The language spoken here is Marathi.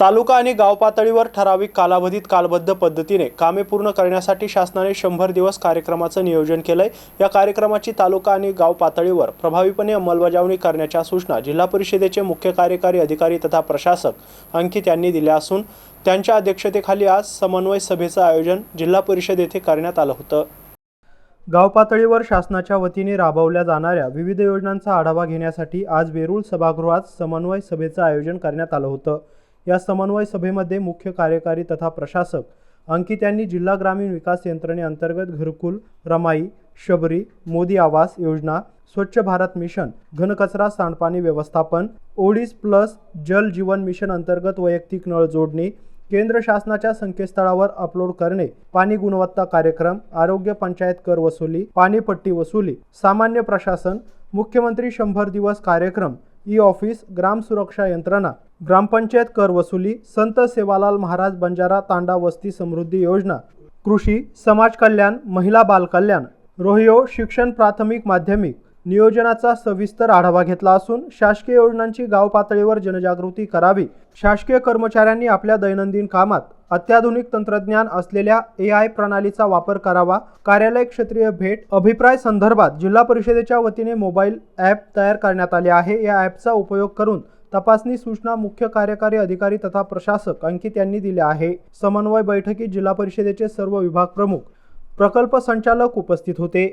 तालुका आणि गाव पातळीवर ठराविक कालावधीत कालबद्ध पद्धतीने कामे पूर्ण करण्यासाठी शासनाने शंभर दिवस कार्यक्रमाचं नियोजन केलंय. या कार्यक्रमाची तालुका आणि गाव पातळीवर प्रभावीपणे अंमलबजावणी करण्याच्या सूचना जिल्हा परिषदेचे मुख्य कार्यकारी अधिकारी तथा प्रशासक अंकित यांनी दिल्या असून त्यांच्या अध्यक्षतेखाली आज समन्वय सभेचं आयोजन जिल्हा परिषद येथे करण्यात आलं होतं. गाव पातळीवर शासनाच्या वतीने राबवल्या जाणाऱ्या विविध योजनांचा आढावा घेण्यासाठी आज वेरूळ सभागृहात समन्वय सभेचं आयोजन करण्यात आलं होतं. या समन्वय सभेमध्ये मुख्य कार्यकारी तथा प्रशासक अंकित यांनी जिल्हा ग्रामीण विकास यंत्रणेअंतर्गत घरकुल रमाई शबरी मोदी आवास योजना स्वच्छ भारत मिशन घनकचरा सांडपाणी व्यवस्थापन ओडीस प्लस जल जीवन मिशन अंतर्गत वैयक्तिक नळ जोडणी केंद्र शासनाच्या संकेतस्थळावर अपलोड करणे पाणी गुणवत्ता कार्यक्रम आरोग्य पंचायत कर वसुली पाणीपट्टी वसुली सामान्य प्रशासन मुख्यमंत्री शंभर दिवस कार्यक्रम ई ऑफिस ग्राम सुरक्षा यंत्रणा ग्रामपंचायत कर वसुली संत सेवालाल महाराज बंजारा तांडा वस्ती समृद्धी योजना कृषी समाज कल्याण महिला बालकल्याण रोहियो रोहिओ शिक्षण प्राथमिक माध्यमिक नियोजनाचा सविस्तर आढावा घेतला असून शासकीय योजनांची गाव पातळीवर जनजागृती करावी. शासकीय कर्मचाऱ्यांनी आपल्या दैनंदिन कामात अत्याधुनिक तंत्रज्ञान असलेल्या ए आय प्रणालीचा वापर करावा. कार्यालय क्षेत्रीय भेट अभिप्राय संदर्भात जिल्हा परिषदेच्या वतीने मोबाईल ॲप तयार करण्यात आले आहे. या ॲपचा उपयोग करून तपासणी सूचना मुख्य कार्यकारी अधिकारी तथा प्रशासक अंकित यांनी दिल्या आहे. समन्वय बैठकीत जिल्हा परिषदेचे सर्व विभाग प्रमुख प्रकल्प संचालक उपस्थित होते.